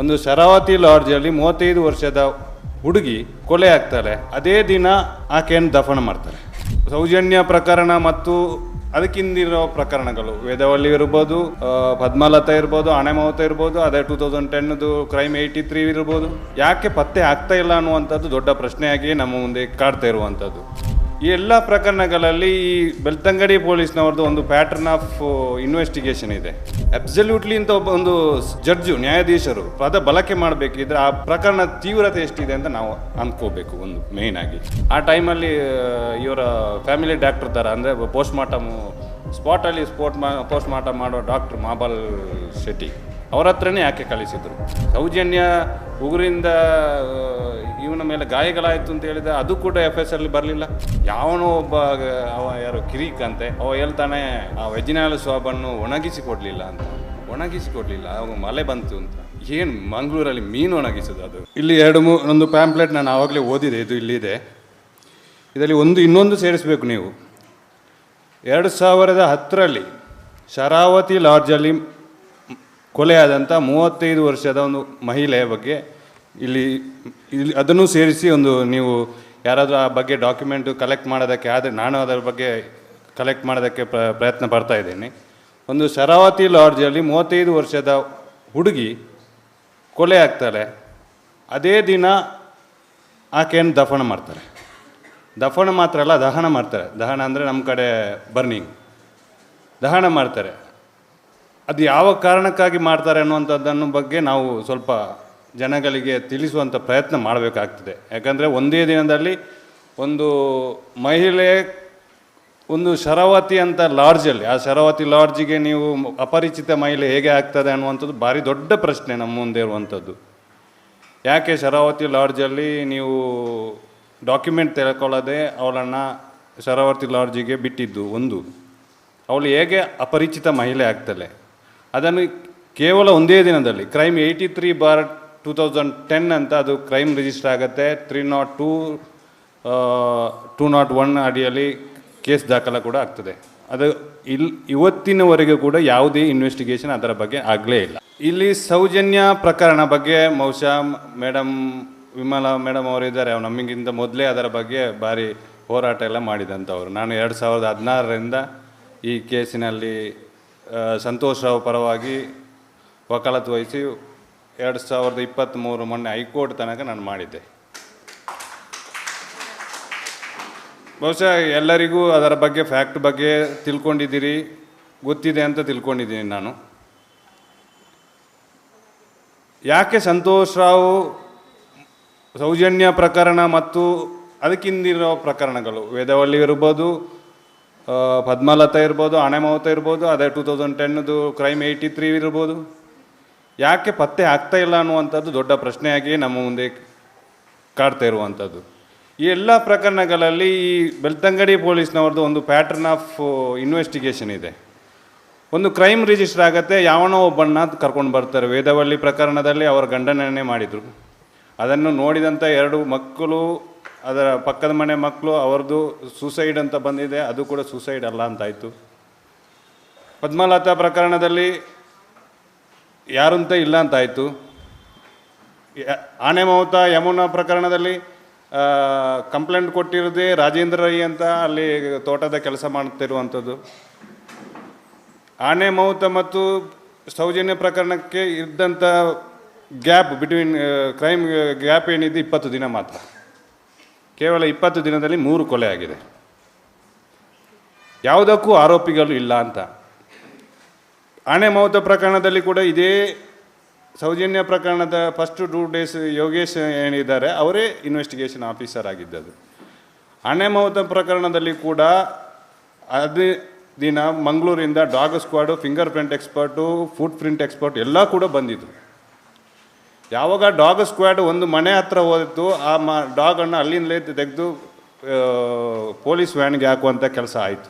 ಒಂದು ಶರಾವತಿ ಲಾಡ್ಜಲ್ಲಿ ಮೂವತ್ತೈದು ವರ್ಷದ ಹುಡುಗಿ ಕೊಲೆ ಆಗ್ತಾರೆ. ಅದೇ ದಿನ ಆಕೆಯನ್ನು ದಫನ ಮಾಡ್ತಾರೆ. ಸೌಜನ್ಯ ಪ್ರಕರಣ ಮತ್ತು ಅದಕ್ಕಿಂದಿರೋ ಪ್ರಕರಣಗಳು, ವೇದವಳ್ಳಿ ಇರ್ಬೋದು ಪದ್ಮಲತ ಇರ್ಬೋದು ಹಣೆಮವತ ಇರ್ಬೋದು, ಅದೇ ಟೂ ತೌಸಂಡ್ ಟೆನ್ದು ಕ್ರೈಮ್ ಏಯ್ಟಿ ತ್ರೀ ಇರ್ಬೋದು. ಯಾಕೆ ಪತ್ತೆ ಆಗ್ತಾ ಇಲ್ಲ ಅನ್ನುವಂಥದ್ದು ದೊಡ್ಡ ಪ್ರಶ್ನೆಯಾಗಿ ನಮ್ಮ ಮುಂದೆ ಕಾಡ್ತಾ ಇರುವಂಥದ್ದು. ಈ ಎಲ್ಲ ಪ್ರಕರಣಗಳಲ್ಲಿ ಈ ಬೆಳ್ತಂಗಡಿ ಪೊಲೀಸ್ನವ್ರದ್ದು ಒಂದು ಪ್ಯಾಟರ್ನ್ ಆಫ್ ಇನ್ವೆಸ್ಟಿಗೇಷನ್ ಇದೆ. ಅಬ್ಸಲ್ಯೂಟ್ಲಿ ಅಂತ ಒಬ್ಬ ಒಂದು ಜಡ್ಜು ನ್ಯಾಯಾಧೀಶರು ಪದ ಬಳಕೆ ಮಾಡಬೇಕಿದ್ರೆ ಆ ಪ್ರಕರಣ ತೀವ್ರತೆ ಎಷ್ಟಿದೆ ಅಂತ ನಾವು ಅಂದ್ಕೋಬೇಕು ಒಂದು ಮೇಯ್ನ್ ಆಗಿ. ಆ ಟೈಮಲ್ಲಿ ಇವರ ಫ್ಯಾಮಿಲಿ ಡಾಕ್ಟರ್ ಥರ ಅಂದರೆ ಪೋಸ್ಟ್ ಮಾರ್ಟಮ್ ಸ್ಪಾಟಲ್ಲಿ ಸ್ಪೋಟ್ ಮಾ ಪೋಸ್ಟ್ ಮಾರ್ಟಮ್ ಮಾಡೋ ಡಾಕ್ಟರ್ ಮಾಬಲ್ ಶೆಟ್ಟಿ. ಅವ್ರ ಹತ್ರನೇ ಯಾಕೆ ಕಳಿಸಿದರು? ಸೌಜನ್ಯ ಉಗುರಿಂದ ಇವನ ಮೇಲೆ ಗಾಯಗಳಾಯಿತು ಅಂತ ಹೇಳಿದ ಅದು ಕೂಡ ಎಫ್ ಎಸ್ ಅಲ್ಲಿ ಬರಲಿಲ್ಲ. ಯಾವನೋ ಒಬ್ಬ, ಅವ ಯಾರು ಕಿರಿಕ್ ಅಂತೆ, ಅವ ಹೇಳ್ತಾನೆ, ಆ ವೆಜಿನಾಲ್ ಸ್ವಾಬನ್ನು ಒಣಗಿಸಿ ಕೊಡಲಿಲ್ಲ ಅಂತ. ಒಣಗಿಸಿ ಕೊಡಲಿಲ್ಲ, ಅವಾಗ ಮಳೆ ಬಂತು ಅಂತ. ಏನು ಮಂಗಳೂರಲ್ಲಿ ಮೀನು ಒಣಗಿಸೋದು ಅದು? ಇಲ್ಲಿ ಎರಡು ಮೂ, ಒಂದು ಪ್ಯಾಂಪ್ಲೆಟ್ ನಾನು ಆವಾಗಲೇ ಓದಿದೆ, ಇದು ಇಲ್ಲಿದೆ ಇದರಲ್ಲಿ ಒಂದು ಇನ್ನೊಂದು ಸೇರಿಸಬೇಕು ನೀವು. ಎರಡು ಸಾವಿರದ ಹತ್ತರಲ್ಲಿ ಶರಾವತಿ ಲಾಡ್ಜಲ್ಲಿ ಕೊಲೆಯಾದಂಥ ಮೂವತ್ತೈದು ವರ್ಷದ ಒಂದು ಮಹಿಳೆಯ ಬಗ್ಗೆ ಇಲ್ಲಿ ಇಲ್ಲಿ ಅದನ್ನು ಸೇರಿಸಿ ಒಂದು ನೀವು ಯಾರಾದರೂ ಆ ಬಗ್ಗೆ ಡಾಕ್ಯುಮೆಂಟು ಕಲೆಕ್ಟ್ ಮಾಡೋದಕ್ಕೆ ಆದರೆ ನಾನು ಅದರ ಬಗ್ಗೆ ಕಲೆಕ್ಟ್ ಮಾಡೋದಕ್ಕೆ ಪ್ರ, ಪ್ರಯತ್ನ ಪಡ್ತಾ ಇದ್ದೀನಿ. ಒಂದು ಶರಾವತಿ ಲಾಡ್ಜಲ್ಲಿ ಮೂವತ್ತೈದು ವರ್ಷದ ಹುಡುಗಿ ಕೊಲೆ ಆಗ್ತಾರೆ ಅದೇ ದಿನ ಆಕೆಯನ್ನು ದಫನ ಮಾಡ್ತಾರೆ. ದಫನ ಮಾತ್ರ ಅಲ್ಲ, ದಹನ ಮಾಡ್ತಾರೆ. ದಹನ ಅಂದರೆ ನಮ್ಮ ಕಡೆ ಬರ್ನಿಂಗ್ ದಹನ ಮಾಡ್ತಾರೆ. ಅದು ಯಾವ ಕಾರಣಕ್ಕಾಗಿ ಮಾಡ್ತಾರೆ ಅನ್ನುವಂಥದ್ದನ್ನು ಬಗ್ಗೆ ನಾವು ಸ್ವಲ್ಪ ಜನಗಳಿಗೆ ತಿಳಿಸುವಂಥ ಪ್ರಯತ್ನ ಮಾಡಬೇಕಾಗ್ತದೆ. ಯಾಕಂದರೆ ಒಂದೇ ದಿನದಲ್ಲಿ ಒಂದು ಮಹಿಳೆ ಒಂದು ಶರಾವತಿ ಅಂತ ಲಾಡ್ಜಲ್ಲಿ ಆ ಶರಾವತಿ ಲಾಡ್ಜಿಗೆ ನೀವು ಅಪರಿಚಿತ ಮಹಿಳೆ ಹೇಗೆ ಆಗ್ತದೆ ಅನ್ನುವಂಥದ್ದು ಭಾರಿ ದೊಡ್ಡ ಪ್ರಶ್ನೆ ನಮ್ಮ ಮುಂದೆ ಇರುವಂಥದ್ದು. ಯಾಕೆ ಶರಾವತಿ ಲಾಡ್ಜಲ್ಲಿ ನೀವು ಡಾಕ್ಯುಮೆಂಟ್ ತಿಳ್ಕೊಳ್ಳದೆ ಅವಳನ್ನು ಶರಾವತಿ ಲಾಡ್ಜಿಗೆ ಬಿಟ್ಟಿದ್ದು? ಒಂದು, ಅವಳು ಹೇಗೆ ಅಪರಿಚಿತ ಮಹಿಳೆ ಆಗ್ತಾಳೆ? ಅದನ್ನು ಕೇವಲ ಒಂದೇ ದಿನದಲ್ಲಿ crime eighty three bar two thousand ten ಅಂತ ಅದು ಕ್ರೈಮ್ ರಿಜಿಸ್ಟರ್ ಆಗುತ್ತೆ. Three not two two not one ಅಡಿಯಲ್ಲಿ ಕೇಸ್ ದಾಖಲ ಕೂಡ ಆಗ್ತದೆ. ಅದು ಇಲ್ಲಿ ಇವತ್ತಿನವರೆಗೂ ಕೂಡ ಯಾವುದೇ ಇನ್ವೆಸ್ಟಿಗೇಷನ್ ಅದರ ಬಗ್ಗೆ ಆಗಲೇ ಇಲ್ಲ. ಇಲ್ಲಿ ಸೌಜನ್ಯ ಪ್ರಕರಣ ಬಗ್ಗೆ ಬಹುಶಃ ಮೇಡಮ್ ವಿಮಲಾ ಮೇಡಮ್ ಅವರಿದ್ದಾರೆ ಅವ್ರು ನಮಗಿಂತ ಮೊದಲೇ ಅದರ ಬಗ್ಗೆ ಭಾರಿ ಹೋರಾಟ ಎಲ್ಲ ಮಾಡಿದಂಥವ್ರು ನಾನು ಎರಡು ಸಾವಿರದ ಹದಿನಾರರಿಂದ ಈ ಕೇಸಿನಲ್ಲಿ ಸಂತೋಷ್ ರಾವ್ ಪರವಾಗಿ ವಕಾಲತ್ತು ವಹಿಸಿ ಎರಡು ಸಾವಿರದ ಇಪ್ಪತ್ತ್ಮೂರು ಮೊನ್ನೆ ಹೈಕೋರ್ಟ್ ತನಕ ನಾನು ಮಾಡಿದ್ದೆ. ಬಹುಶಃ ಎಲ್ಲರಿಗೂ ಅದರ ಬಗ್ಗೆ, ಫ್ಯಾಕ್ಟ್ ಬಗ್ಗೆ ತಿಳ್ಕೊಂಡಿದ್ದೀರಿ, ಗೊತ್ತಿದೆ ಅಂತ ತಿಳ್ಕೊಂಡಿದ್ದೀನಿ ನಾನು. ಯಾಕೆ ಸಂತೋಷ್ ರಾವ್ ಸೌಜನ್ಯ ಪ್ರಕರಣ ಮತ್ತು ಅದಕ್ಕಿಂದಿರೋ ಪ್ರಕರಣಗಳು? ವೇದವಳ್ಳಿ ಇರ್ಬೋದು ಪದ್ಮಲತಾ ಇರ್ಬೋದು ಹಣೆಮವತ ಇರ್ಬೋದು, ಅದೇ ಟೂ ತೌಸಂಡ್ ಟೆನ್ದು ಕ್ರೈಮ್ ಏಯ್ಟಿ ತ್ರೀ ಇರ್ಬೋದು. ಯಾಕೆ ಪತ್ತೆ ಆಗ್ತಾ ಇಲ್ಲ ಅನ್ನುವಂಥದ್ದು ದೊಡ್ಡ ಪ್ರಶ್ನೆಯಾಗಿ ನಮ್ಮ ಮುಂದೆ ಕಾಡ್ತಾ ಇರುವಂಥದ್ದು. ಈ ಎಲ್ಲ ಪ್ರಕರಣಗಳಲ್ಲಿ ಈ ಬೆಳ್ತಂಗಡಿ ಪೊಲೀಸ್ನವ್ರದ್ದು ಒಂದು ಪ್ಯಾಟರ್ನ್ ಆಫ್ ಇನ್ವೆಸ್ಟಿಗೇಷನ್ ಇದೆ. ಒಂದು ಕ್ರೈಮ್ ರಿಜಿಸ್ಟರ್ ಆಗುತ್ತೆ, ಯಾವನೋ ಒಬ್ಬನ್ನ ಕರ್ಕೊಂಡು ಬರ್ತಾರೆ. ವೇದವಳ್ಳಿ ಪ್ರಕರಣದಲ್ಲಿ ಅವರ ಗಂಡನನ್ನೇ ಮಾಡಿದರು. ಅದನ್ನು ನೋಡಿದಂಥ ಎರಡು ಮಕ್ಕಳು ಅದರ ಪಕ್ಕದ ಮನೆ ಮಕ್ಕಳು ಅವ್ರದ್ದು ಸೂಸೈಡ್ ಅಂತ ಬಂದಿದೆ, ಅದು ಕೂಡ ಸೂಸೈಡ್ ಅಲ್ಲ ಅಂತಾಯಿತು. ಪದ್ಮಲತಾ ಪ್ರಕರಣದಲ್ಲಿ ಯಾರು ಅಂತ ಇಲ್ಲ ಅಂತಾಯಿತು. ಆನೆ ಮಮತಾ ಯಮುನಾ ಪ್ರಕರಣದಲ್ಲಿ ಕಂಪ್ಲೇಂಟ್ ಕೊಟ್ಟಿರೋದೇ ರಾಜೇಂದ್ರ ರೈ ಅಂತ ಅಲ್ಲಿ ತೋಟದ ಕೆಲಸ ಮಾಡ್ತಿರುವಂಥದ್ದು. ಆನೆ ಮೌತ ಮತ್ತು ಸೌಜನ್ಯ ಪ್ರಕರಣಕ್ಕೆ ಇದ್ದಂಥ ಗ್ಯಾಪ್ ಬಿಟ್ವೀನ್ ಕ್ರೈಮ್ ಗ್ಯಾಪ್ ಏನಿದೆ ಇಪ್ಪತ್ತು ದಿನ ಮಾತ್ರ. ಕೇವಲ ಇಪ್ಪತ್ತು ದಿನದಲ್ಲಿ ಮೂರು ಕೊಲೆ ಆಗಿದೆ. ಯಾವುದಕ್ಕೂ ಆರೋಪಿಗಳು ಇಲ್ಲ ಅಂತ. ಆಣೆ ಮೌತ ಪ್ರಕರಣದಲ್ಲಿ ಕೂಡ ಇದೇ ಸೌಜನ್ಯ ಪ್ರಕರಣದ ಫಸ್ಟ್ ಟೂ ಡೇಸ್ ಯೋಗೇಶ್ ಏನಿದ್ದಾರೆ, ಅವರೇ ಇನ್ವೆಸ್ಟಿಗೇಷನ್ ಆಫೀಸರ್ ಆಗಿದ್ದದು ಹಣೆ ಮೌತ ಪ್ರಕರಣದಲ್ಲಿ ಕೂಡ ಅದೇ ದಿನ ಮಂಗಳೂರಿಂದ dog squad finger print expert foot print expert ಎಲ್ಲ ಕೂಡ ಬಂದಿದ್ರು. ಯಾವಾಗ ಡಾಗ್ ಸ್ಕ್ವಾಡ್ ಒಂದು ಮನೆ ಹತ್ರ ಹೋದಿತ್ತು, ಆ ಮ ಡಾಗನ್ನು ಅಲ್ಲಿಂದಲೇ ತೆಗೆದು ಪೊಲೀಸ್ ವ್ಯಾನ್ಗೆ ಹಾಕುವಂಥ ಕೆಲಸ ಆಯಿತು.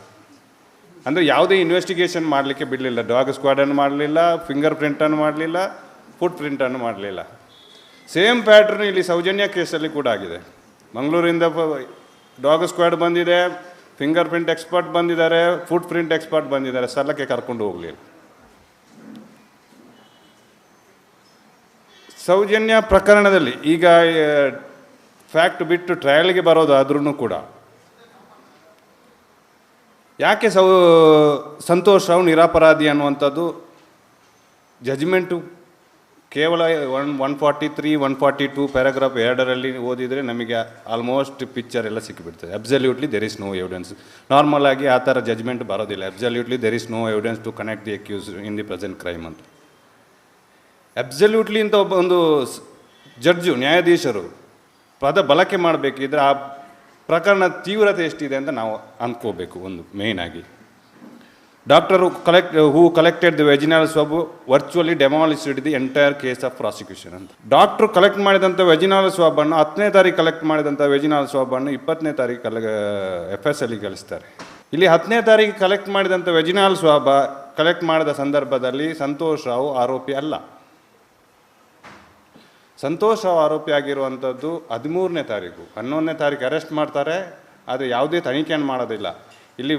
ಅಂದರೆ ಯಾವುದೇ ಇನ್ವೆಸ್ಟಿಗೇಷನ್ ಮಾಡಲಿಕ್ಕೆ ಬಿಡಲಿಲ್ಲ. ಡಾಗ್ ಸ್ಕ್ವಾಡನ್ನು ಮಾಡಲಿಲ್ಲ, ಫಿಂಗರ್ ಪ್ರಿಂಟನ್ನು ಮಾಡಲಿಲ್ಲ, ಫುಟ್ ಪ್ರಿಂಟನ್ನು ಮಾಡಲಿಲ್ಲ. ಸೇಮ್ ಪ್ಯಾಟ್ರನ್ ಇಲ್ಲಿ ಸೌಜನ್ಯ ಕೇಸಲ್ಲಿ ಕೂಡ ಆಗಿದೆ. ಮಂಗಳೂರಿಂದ ಡಾಗ್ ಸ್ಕ್ವಾಡ್ ಬಂದಿದೆ, ಫಿಂಗರ್ ಪ್ರಿಂಟ್ ಎಕ್ಸ್ಪರ್ಟ್ ಬಂದಿದ್ದಾರೆ, ಫುಟ್ ಪ್ರಿಂಟ್ ಎಕ್ಸ್ಪರ್ಟ್ ಬಂದಿದ್ದಾರೆ ಸ್ಥಳಕ್ಕೆ ಕರ್ಕೊಂಡು ಹೋಗಲಿಲ್ಲ. ಸೌಜನ್ಯ ಪ್ರಕರಣದಲ್ಲಿ ಈಗ ಫ್ಯಾಕ್ಟ್ ಬಿಟ್ಟು ಟ್ರಯಲ್ಗೆ ಬರೋದಾದ್ರೂ ಕೂಡ. ಯಾಕೆ ಸೌ, ಸಂತೋಷ್ ರಾವ್ ನಿರಾಪರಾಧಿ ಅನ್ನುವಂಥದ್ದು? ಜಜ್ಮೆಂಟು ಕೇವಲ one one forty three one forty two paragraph ಎರಡರಲ್ಲಿ ಓದಿದರೆ ನಮಗೆ ಆಲ್ಮೋಸ್ಟ್ ಪಿಕ್ಚರ್ ಎಲ್ಲ ಸಿಕ್ಕಿಬಿಡ್ತದೆ absolutely there is no evidence normal ಆಗಿ ಆ ಥರ ಜಜ್ಮೆಂಟ್ ಬರೋದಿಲ್ಲ. Absolutely there is no evidence to connect the accuse in the present crime ಅಂತ. ಅಬ್ಸಲ್ಯೂಟ್ಲಿ ಅಂತ ಒಬ್ಬ ಒಂದು ಜಡ್ಜು, ನ್ಯಾಯಾಧೀಶರು ಪದ ಬಳಕೆ ಮಾಡಬೇಕಿದ್ರೆ ಆ ಪ್ರಕರಣದ ತೀವ್ರತೆ ಎಷ್ಟಿದೆ ಅಂತ ನಾವು ಅಂದ್ಕೋಬೇಕು ಒಂದು ಮೇಯ್ನ್ ಆಗಿ. Doctor collect who collected the vaginal swab virtually demolished the entire case of prosecution ಅಂತ. ಡಾಕ್ಟ್ರು ಕಲೆಕ್ಟ್ ಮಾಡಿದಂಥ ವೆಜಿನಾಲ್ ಸ್ವಾಬನ್ನು ಹತ್ತನೇ ತಾರೀಕು ಕಲೆಕ್ಟ್ ಮಾಡಿದಂಥ ವೆಜಿನಾಲ್ ಸ್ವಾಬನ್ನು ಇಪ್ಪತ್ತನೇ ತಾರೀಕು ಕಲೆ ಎಫ್ ಎಸ್ ಅಲ್ಲಿ ಕಳಿಸ್ತಾರೆ. ಇಲ್ಲಿ ಹತ್ತನೇ ತಾರೀಕು ಕಲೆಕ್ಟ್ ಮಾಡಿದಂಥ ವೆಜಿನಾಲ್ ಸ್ವಾಬ ಕಲೆಕ್ಟ್ ಮಾಡಿದ ಸಂದರ್ಭದಲ್ಲಿ ಸಂತೋಷ್ ರಾವ್ ಆರೋಪಿ ಅಲ್ಲ. ಸಂತೋಷ್ ರಾವ್ ಆರೋಪಿ ಆಗಿರುವಂಥದ್ದು ಹದಿಮೂರನೇ ತಾರೀಕು. ಹನ್ನೊಂದನೇ ತಾರೀಕು ಅರೆಸ್ಟ್ ಮಾಡ್ತಾರೆ, ಆದರೆ ಯಾವುದೇ ತನಿಖೆಯನ್ನು ಮಾಡೋದಿಲ್ಲ. ಇಲ್ಲಿ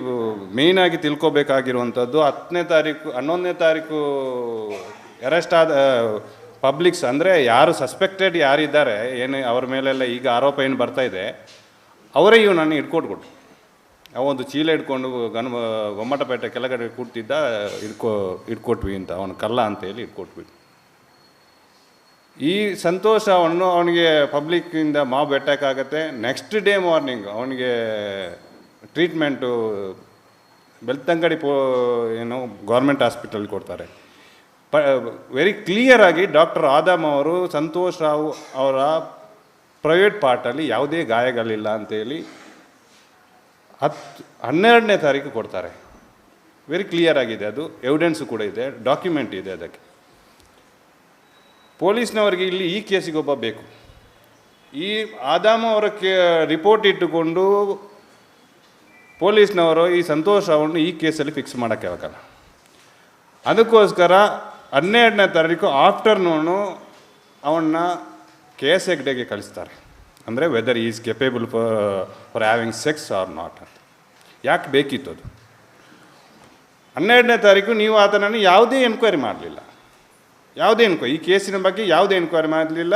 ಮೇಯ್ನ್ ಆಗಿ ತಿಳ್ಕೊಬೇಕಾಗಿರುವಂಥದ್ದು ಹತ್ತನೇ ತಾರೀಕು, ಹನ್ನೊಂದನೇ ತಾರೀಕು ಅರೆಸ್ಟ್ ಆದ ಪಬ್ಲಿಕ್ಸ್ ಅಂದರೆ ಯಾರು ಸಸ್ಪೆಕ್ಟೆಡ್ ಯಾರಿದ್ದಾರೆ, ಏನು ಅವ್ರ ಮೇಲೆಲ್ಲ ಈಗ ಆರೋಪ ಏನು ಬರ್ತಾ ಇದೆ, ಅವರೇ ಇವು ನಾನು ಹಿಡ್ಕೊಟ್ಕೊಟ್ರು ಅವೊಂದು ಚೀಲ ಇಟ್ಕೊಂಡು ಗನ್ ಗೊಮ್ಮಟಪೇಟೆ ಕೆಳಗಡೆ ಕೂಡ್ತಿದ್ದ ಇಟ್ಕೊ ಇಟ್ಕೊಟ್ವಿ ಅಂತ, ಅವನು ಕಲ್ಲ ಅಂತ ಹೇಳಿ ಇಟ್ಕೊಟ್ವಿ ಈ ಸಂತೋಷವನ್ನು ಅವನಿಗೆ ಪಬ್ಲಿಕ್ಕಿಂದ ಮಾಬ್ ಅಟ್ಯಾಕ್ ಆಗುತ್ತೆ. ನೆಕ್ಸ್ಟ್ ಡೇ ಮಾರ್ನಿಂಗ್ ಅವನಿಗೆ ಟ್ರೀಟ್ಮೆಂಟು ಬೆಳ್ತಂಗಡಿ ಪೋ, ಏನು ಗೌರ್ಮೆಂಟ್ ಹಾಸ್ಪಿಟಲ್ ಕೊಡ್ತಾರೆ. ಪ ವೆರಿ ಕ್ಲಿಯರ್ ಆಗಿ ಡಾಕ್ಟರ್ ಆದಮ್ ಅವರು, ಸಂತೋಷ್ ರಾವ್ ಅವರ ಪ್ರೈವೇಟ್ ಪಾರ್ಟಲ್ಲಿ ಯಾವುದೇ ಗಾಯಗಳಿಲ್ಲ ಅಂತೇಳಿ ಹತ್ತು ಹನ್ನೆರಡನೇ ತಾರೀಕು ಕೊಡ್ತಾರೆ. ವೆರಿ ಕ್ಲಿಯರ್ ಆಗಿದೆ ಅದು ಎವಿಡೆನ್ಸು ಕೂಡ ಇದೆ ಡಾಕ್ಯುಮೆಂಟ್ ಇದೆ ಅದಕ್ಕೆ. ಪೊಲೀಸ್ನವರಿಗೆ ಇಲ್ಲಿ ಈ ಕೇಸಿಗೆ ಒಬ್ಬ ಬೇಕು. ಈ ಆದಾಮ ಅವರ ಕೇ ರಿಪೋರ್ಟ್ ಇಟ್ಟುಕೊಂಡು ಪೊಲೀಸ್ನವರು ಈ ಸಂತೋಷ್ ಅವನು ಈ ಕೇಸಲ್ಲಿ ಫಿಕ್ಸ್ ಮಾಡೋಕ್ಕೆ ಆಗಲ್ಲ. ಅದಕ್ಕೋಸ್ಕರ ಹನ್ನೆರಡನೇ ತಾರೀಕು ಆಫ್ಟರ್ನೂನು ಅವನ್ನ ಕೆ ಎಸ್ ಹೆಗ್ಡೆಗೆ ಕಳಿಸ್ತಾರೆ. ಅಂದರೆ whether is capable for for having sex or not ಅಂತ. ಯಾಕೆ ಬೇಕಿತ್ತು ಅದು? ಹನ್ನೆರಡನೇ ತಾರೀಕು ನೀವು ಆತನನ್ನು ಯಾವುದೇ ಎನ್ಕ್ವೈರಿ ಮಾಡಲಿಲ್ಲ. ಯಾವುದೇ ಎನ್ಕ್ವೈರಿ. ಈ ಕೇಸಿನ ಬಗ್ಗೆ ಯಾವುದೇ ಎನ್ಕ್ವೈರಿ ಮಾಡಲಿಲ್ಲ.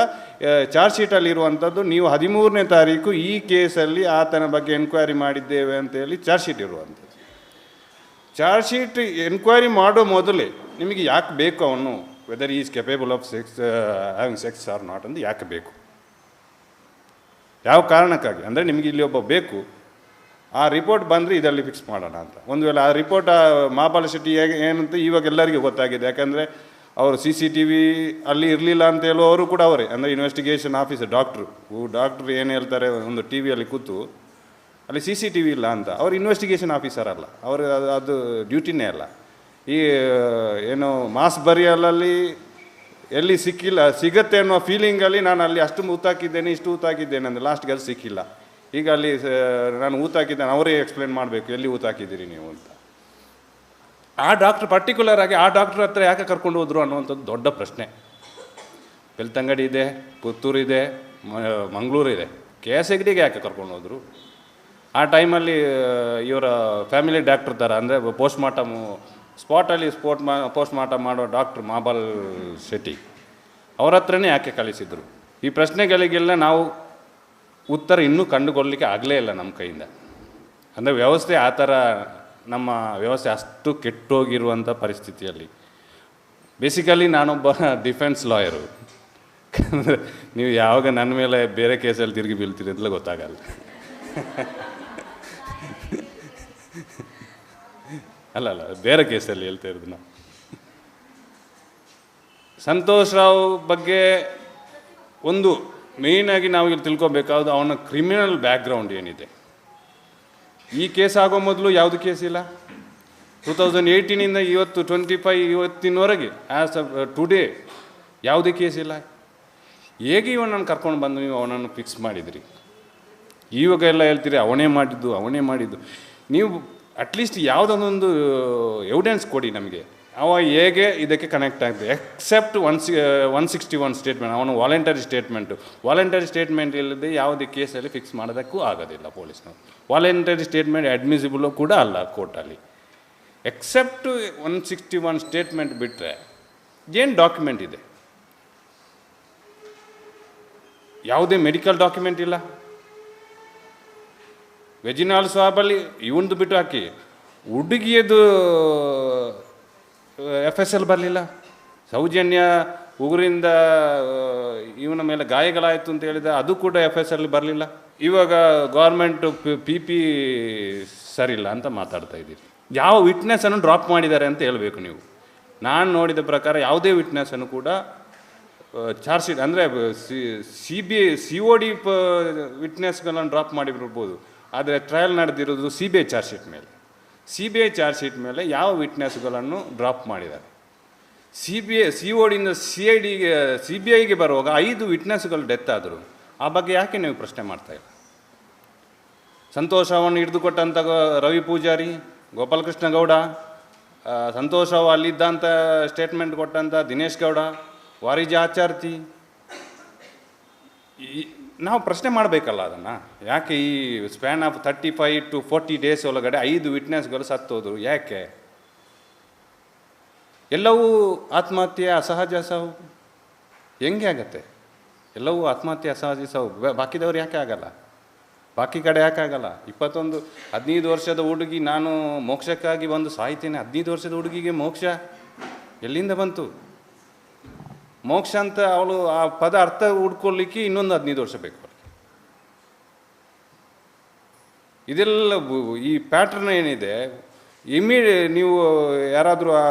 ಚಾರ್ಜ್ ಶೀಟಲ್ಲಿ ಇರುವಂಥದ್ದು ನೀವು ಹದಿಮೂರನೇ ತಾರೀಕು ಈ ಕೇಸಲ್ಲಿ ಆತನ ಬಗ್ಗೆ ಎನ್ಕ್ವೈರಿ ಮಾಡಿದ್ದೇವೆ ಅಂತೇಳಿ ಚಾರ್ಜ್ ಶೀಟ್ ಇರುವಂಥದ್ದು. ಚಾರ್ಜ್ ಶೀಟ್ ಎನ್ಕ್ವೈರಿ ಮಾಡೋ ಮೊದಲೇ ನಿಮಗೆ ಯಾಕೆ ಬೇಕು ಅವನು? Whether is capable of sex having sex or not ಅಂತ ಯಾಕೆ ಬೇಕು? ಯಾವ ಕಾರಣಕ್ಕಾಗಿ? ಅಂದರೆ ನಿಮಗೆ ಇಲ್ಲಿ ಒಬ್ಬ ಬೇಕು. ಆ ರಿಪೋರ್ಟ್ ಬಂದರೆ ಇದರಲ್ಲಿ ಫಿಕ್ಸ್ ಮಾಡೋಣ ಅಂತ. ಒಂದು ವೇಳೆ ಆ ರಿಪೋರ್ಟ್ ಮಹಾಬಲ ಶೆಟ್ಟಿ ಏನಂತ ಇವಾಗ ಎಲ್ಲರಿಗೂ ಗೊತ್ತಾಗಿದೆ. ಯಾಕಂದರೆ ಅವರು ಸಿ ಸಿ ಟಿ ವಿ ಅಲ್ಲಿ ಇರಲಿಲ್ಲ ಅಂತ ಹೇಳುವವರು ಕೂಡ ಅವರೇ. ಅಂದರೆ ಇನ್ವೆಸ್ಟಿಗೇಷನ್ ಆಫೀಸರ್ ಡಾಕ್ಟ್ರು ಡಾಕ್ಟ್ರು ಏನು ಹೇಳ್ತಾರೆ, ಒಂದು ಟಿ ವಿಯಲ್ಲಿ ಕೂತು, ಅಲ್ಲಿ ಸಿ ಸಿ ಟಿ ವಿ ಇಲ್ಲ ಅಂತ. ಅವರು ಇನ್ವೆಸ್ಟಿಗೇಷನ್ ಆಫೀಸರ್ ಅಲ್ಲ. ಅವರು ಅದು ಅದು ಡ್ಯೂಟಿನೇ ಅಲ್ಲ. ಈ, ಏನು ಮಾಸ್ ಬರಿಯಲಲ್ಲಿ ಎಲ್ಲಿ ಸಿಕ್ಕಿಲ್ಲ, ಸಿಗತ್ತೆ ಅನ್ನೋ ಫೀಲಿಂಗಲ್ಲಿ ನಾನು ಅಲ್ಲಿ ಅಷ್ಟು ಊತಾಕಿದ್ದೇನೆ, ಇಷ್ಟು ಊತಾಕಿದ್ದೇನೆ ಅಂದರೆ ಲಾಸ್ಟ್ಗೆ ಅದು ಸಿಕ್ಕಿಲ್ಲ. ಈಗ ಅಲ್ಲಿ ನಾನು ಊತಾಕಿದ್ದೇನೆ, ಅವರೇ ಎಕ್ಸ್ಪ್ಲೇನ್ ಮಾಡಬೇಕು, ಎಲ್ಲಿ ಊತಾಕಿದ್ದೀರಿ ನೀವು ಅಂತ. ಆ ಡಾಕ್ಟ್ರ್ ಪರ್ಟಿಕ್ಯುಲರ್ ಆಗಿ ಆ ಡಾಕ್ಟ್ರ್ ಹತ್ರ ಯಾಕೆ ಕರ್ಕೊಂಡು ಹೋದ್ರು ಅನ್ನುವಂಥದ್ದು ದೊಡ್ಡ ಪ್ರಶ್ನೆ. ಬೆಳ್ತಂಗಡಿ ಇದೆ, ಪುತ್ತೂರು ಇದೆ ಮಂಗಳೂರು ಇದೆ. ಕೆ ಎಸ್ ಹೆಗ್ಡಿಗೆ ಯಾಕೆ ಕರ್ಕೊಂಡು ಹೋದರು? ಆ ಟೈಮಲ್ಲಿ ಇವರ ಫ್ಯಾಮಿಲಿ ಡಾಕ್ಟ್ರ್ ಥರ ಅಂದರೆ ಪೋಸ್ಟ್ ಮಾರ್ಟಮು ಸ್ಪಾಟಲ್ಲಿ ಸ್ಪೋಟ್ ಮಾ ಪೋಸ್ಟ್ ಮಾರ್ಟಮ್ ಮಾಡೋ ಡಾಕ್ಟ್ರ್ ಮಾಬಲ್ ಶೆಟ್ಟಿ, ಅವ್ರ ಹತ್ರನೇ ಯಾಕೆ ಕಳಿಸಿದ್ರು? ಈ ಪ್ರಶ್ನೆಗಳಿಗೆಲ್ಲ ನಾವು ಉತ್ತರ ಇನ್ನೂ ಕಂಡುಕೊಳ್ಳಲಿಕ್ಕೆ ಆಗಲೇ ಇಲ್ಲ ನಮ್ಮ ಕೈಯಿಂದ. ಅಂದರೆ ವ್ಯವಸ್ಥೆ ಆ ಥರ ನಮ್ಮ ವ್ಯವಸ್ಥೆ ಅಷ್ಟು ಕೆಟ್ಟೋಗಿರುವಂಥ ಪರಿಸ್ಥಿತಿಯಲ್ಲಿ. ಬೇಸಿಕಲಿ ನಾನೊಬ್ಬ ಡಿಫೆನ್ಸ್ ಲಾಯರು ನೀವು ಯಾವಾಗ ನನ್ನ ಮೇಲೆ ಬೇರೆ ಕೇಸಲ್ಲಿ ತಿರುಗಿ ಬೀಳ್ತೀರಿ ಅಂತಲೇ ಗೊತ್ತಾಗಲ್ಲ. ಅಲ್ಲ ಅಲ್ಲ, ಬೇರೆ ಕೇಸಲ್ಲಿ ಹೇಳ್ತಾ ಇರೋದು ನಾವು. ಸಂತೋಷ್ ರಾವ್ ಬಗ್ಗೆ ಒಂದು ಮೇಯ್ನಾಗಿ ನಾವು ಇಲ್ಲಿ ತಿಳ್ಕೊಬೇಕಾದ್ರು ಅವನ ಕ್ರಿಮಿನಲ್ ಬ್ಯಾಕ್ಗ್ರೌಂಡ್ ಏನಿದೆ. ಈ ಕೇಸ್ ಆಗೋ ಮೊದಲು ಯಾವುದು ಕೇಸ್ ಇಲ್ಲ? ಟೂ ತೌಸಂಡ್ ಏಯ್ಟೀನಿಂದ ಇವತ್ತು ಟ್ವೆಂಟಿ ಫೈವ್ ಇವತ್ತಿನವರೆಗೆ ಆ್ಯಸ್ ಅ ಟುಡೇ ಯಾವುದೇ ಕೇಸ್ ಇಲ್ಲ. ಹೇಗೆ ಇವನನ್ನು ಕರ್ಕೊಂಡು ಬಂದು ನೀವು ಅವನನ್ನು ಫಿಕ್ಸ್ ಮಾಡಿದಿರಿ? ಇವಾಗ ಎಲ್ಲ ಹೇಳ್ತೀರಿ, ಅವನೇ ಮಾಡಿದ್ದು ಅವನೇ ಮಾಡಿದ್ದು. ನೀವು ಅಟ್ಲೀಸ್ಟ್ ಯಾವುದೊಂದೊಂದು ಎವಿಡೆನ್ಸ್ ಕೊಡಿ ನಮಗೆ. ಅವ ಹೇಗೆ ಇದಕ್ಕೆ ಕನೆಕ್ಟ್ ಆಗಿದೆ? Except one C one sixty one statement ಅವನು ವಾಲಂಟರಿ ಸ್ಟೇಟ್ಮೆಂಟು ವಾಲಂಟರಿ ಸ್ಟೇಟ್ಮೆಂಟ್ ಇಲ್ಲದೆ ಯಾವುದೇ ಕೇಸಲ್ಲಿ ಫಿಕ್ಸ್ ಮಾಡೋದಕ್ಕೂ ಆಗೋದಿಲ್ಲ ಪೊಲೀಸ್ನವರು. ವಾಲಂಟರಿ ಸ್ಟೇಟ್ಮೆಂಟ್ ಅಡ್ಮಿಸಿಬಲು ಕೂಡ ಅಲ್ಲ ಕೋರ್ಟಲ್ಲಿ except one sixty one statement ಬಿಟ್ಟರೆ ಏನು ಡಾಕ್ಯುಮೆಂಟ್ ಇದೆ? ಯಾವುದೇ ಮೆಡಿಕಲ್ ಡಾಕ್ಯುಮೆಂಟ್ ಇಲ್ಲ. ವೆಜಿನಾಲ್ ಸ್ವಾಬಲ್ಲಿ ಇವಂದು ಬಿಟ್ಟು ಹಾಕಿ. ಹುಡುಗಿಯದು ಎಫ್ ಎಸ್ ಎಲ್ ಬರಲಿಲ್ಲ. ಸೌಜನ್ಯ ಉಗುರಿಂದ ಇವನ ಮೇಲೆ ಗಾಯಗಳಾಯಿತು ಅಂತ ಹೇಳಿದ ಅದು ಕೂಡ ಎಫ್ ಎಸ್ ಎಲ್ ಬರಲಿಲ್ಲ. ಇವಾಗ ಗೌರ್ಮೆಂಟ್ ಪಿ ಪಿ ಸರಿಲ್ಲ ಅಂತ ಮಾತಾಡ್ತಾ ಇದ್ದೀರಿ ಯಾವ ವಿಟ್ನೆಸ್ಸನ್ನು ಡ್ರಾಪ್ ಮಾಡಿದ್ದಾರೆ ಅಂತ ಹೇಳಬೇಕು ನೀವು. ನಾನು ನೋಡಿದ ಪ್ರಕಾರ ಯಾವುದೇ ವಿಟ್ನೆಸ್ಸನ್ನು ಕೂಡ ಚಾರ್ಜ್ ಶೀಟ್ ಅಂದರೆ, C B C O D ಪ ವಿಟ್ನೆಸ್ಗಳನ್ನು ಡ್ರಾಪ್ ಮಾಡಿಬಿಡ್ಬೋದು ಆದರೆ trial ನಡೆದಿರೋದು C B I charge sheet ಮೇಲೆ. C B I charge sheet ಮೇಲೆ ಯಾವ ವಿಟ್ನೆಸ್ಗಳನ್ನು ಡ್ರಾಪ್ ಮಾಡಿದ್ದಾರೆ. C B I C O ಡಿಯಿಂದ C I ಡಿಗೆ ಸಿ ಬಿ ಐಗೆ ಬರುವಾಗ ಐದು ವಿಟ್ನೆಸ್ಗಳು ಡೆತ್ ಆದರು. ಆ ಬಗ್ಗೆ ಯಾಕೆ ನೀವು ಪ್ರಶ್ನೆ ಮಾಡ್ತಾ ಇಲ್ಲ? ಸಂತೋಷವನ್ನು ಹಿಡಿದುಕೊಟ್ಟಂಥ ರವಿ ಪೂಜಾರಿ, ಗೋಪಾಲಕೃಷ್ಣ ಗೌಡ ಸಂತೋಷ ಅಲ್ಲಿದ್ದಂಥ ಸ್ಟೇಟ್ಮೆಂಟ್ ಕೊಟ್ಟಂಥ ದಿನೇಶ್ ಗೌಡ, ವಾರಿಜ ಆಚಾರ್ತಿ. ನಾವು ಪ್ರಶ್ನೆ ಮಾಡಬೇಕಲ್ಲ ಅದನ್ನು. ಯಾಕೆ ಈ span of thirty five to forty days ಒಳಗಡೆ ಐದು ವಿಟ್ನೆಸ್ಗಳು ಸತ್ತೋದ್ರು? ಯಾಕೆ? ಎಲ್ಲವೂ ಆತ್ಮಹತ್ಯೆ ಅಸಹಜ ಸಾವು? ಹೆಂಗೆ ಆಗತ್ತೆ? ಎಲ್ಲವೂ ಆತ್ಮಹತ್ಯೆ ಅಸಹಜ ಸಾವು? ಬಾಕಿದವ್ರು ಯಾಕೆ ಆಗಲ್ಲ? ಬಾಕಿ ಕಡೆ ಯಾಕೆ ಆಗಲ್ಲ? ಇಪ್ಪತ್ತೊಂದು, ಹದಿನೈದು ವರ್ಷದ ಹುಡುಗಿ ನಾನು ಮೋಕ್ಷಕ್ಕಾಗಿ ಬಂದು ಸಾಯ್ತೇನೆ. ಹದಿನೈದು ವರ್ಷದ ಹುಡುಗಿಗೆ ಮೋಕ್ಷ ಎಲ್ಲಿಂದ ಬಂತು? ಮೋಕ್ಷ ಅಂತ ಅವಳು ಆ ಪದ ಅರ್ಥ ಹುಡ್ಕೊಳ್ಳಿಕ್ಕೆ ಇನ್ನೊಂದು ಹದಿನೈದು ವರ್ಷ ಬೇಕು. ಇದೆಲ್ಲ ಈ ಪ್ಯಾಟ್ರನ್ ಏನಿದೆ ಇಮಿಡಿ ನೀವು ಯಾರಾದರೂ ಆ